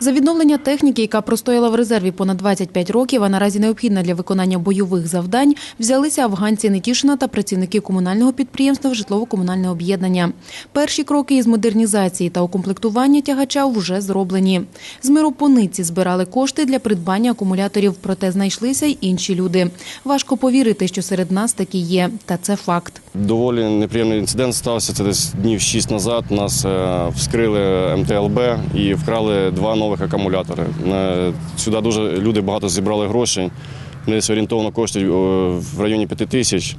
За відновлення техніки, яка простояла в резерві понад 25 років, а наразі необхідна для виконання бойових завдань, взялися афганці Нетішина та працівники комунального підприємства Житлово-комунальне об'єднання. Перші кроки із модернізації та укомплектування тягача вже зроблені. З миропониці збирали кошти для придбання акумуляторів, проте знайшлися й інші люди. Важко повірити, що серед нас такі є, та це факт. Доволі неприємний інцидент стався. Це десь днів 6 назад. Нас е, вскрили МТЛБ і вкрали два нових акумулятори. Е, Сюди дуже люди багато зібрали грошей. Десь орієнтовно коштують в районі 5 тисяч.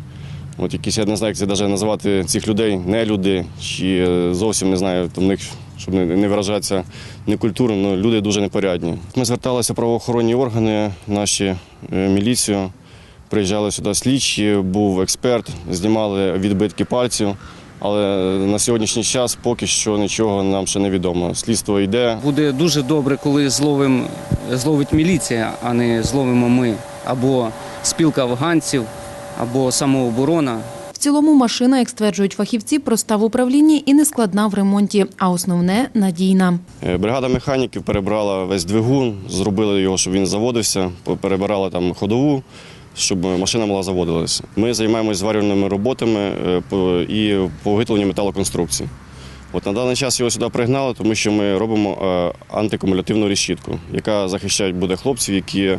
От якісь я не знаю, як це навіть назвати цих людей, не люди, чи е, зовсім не знаю, там них, щоб не, виражатися некультурно, але люди дуже непорядні. Ми зверталися в правоохоронні органи, наші е, міліцію. Приїжджали сюди слідчі, був експерт, знімали відбитки пальців. Але на сьогоднішній час поки що нічого нам ще не відомо. Слідство йде. Буде дуже добре, коли зловим, зловить міліція, а не зловимо ми. Або спілка афганців, або самооборона. В цілому машина, як стверджують фахівці, проста в управлінні і нескладна в ремонті, а основне надійна. Е, Бригада механіків перебрала весь двигун, зробили його, щоб він заводився, перебирала там ходову, щоб машина могла заводилася. Ми займаємося зварювальними роботами е, і по виготовленню металоконструкцій. От на даний час його сюди пригнали, тому що ми робимо е, антикумулятивну решітку, яка захищає буде хлопців, які,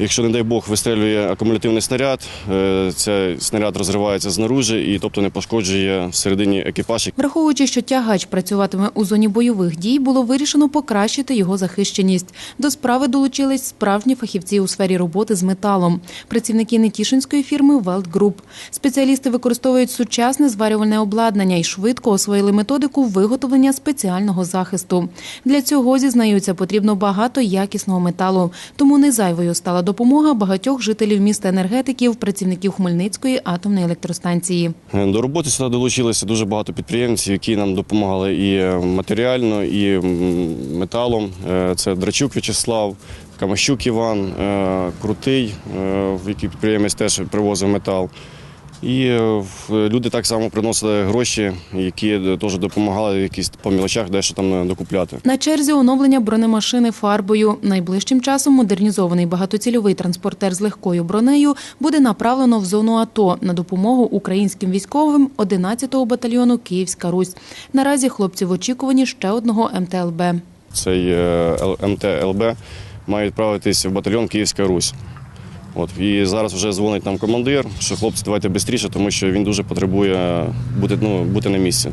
якщо, не дай Бог, вистрілює акумулятивний снаряд, е, цей снаряд розривається знаружи і тобто не пошкоджує всередині екіпаж, Враховуючи, що тягач працюватиме у зоні бойових дій, було вирішено покращити його захищеність. До справи долучились справжні фахівці у сфері роботи з металом, працівники нетішинської фірми Велт Груп. Спеціалісти використовують сучасне зварювальне обладнання і швидко освоїли методику виготовлення спеціального захисту. Для цього зізнаються, потрібно багато якісного металу. Тому не зайвою стала допомога багатьох жителів міста енергетиків, працівників Хмельницької атомної електростанції. До роботи сюди долучилися дуже багато підприємців, які нам допомагали і е, матеріально, і металом. Е, Це Драчук В'ячеслав, Камащук Іван, е, Крутий, в який підприємець теж привозив метал. І е, люди так само приносили гроші, які е, теж допомагали в якісь по мілочах дещо там е, докупляти. На черзі оновлення бронемашини фарбою. Найближчим часом модернізований багатоцільовий транспортер з легкою бронею буде направлено в зону АТО на допомогу українським військовим 11-го батальйону Київська Русь. Наразі хлопці в очікуванні ще одного МТЛБ. Цей МТЛБ має відправитись в батальйон Київська Русь. От і зараз вже дзвонить нам командир, що хлопці, давайте швидше, тому що він дуже потребує бути, ну, бути на місці.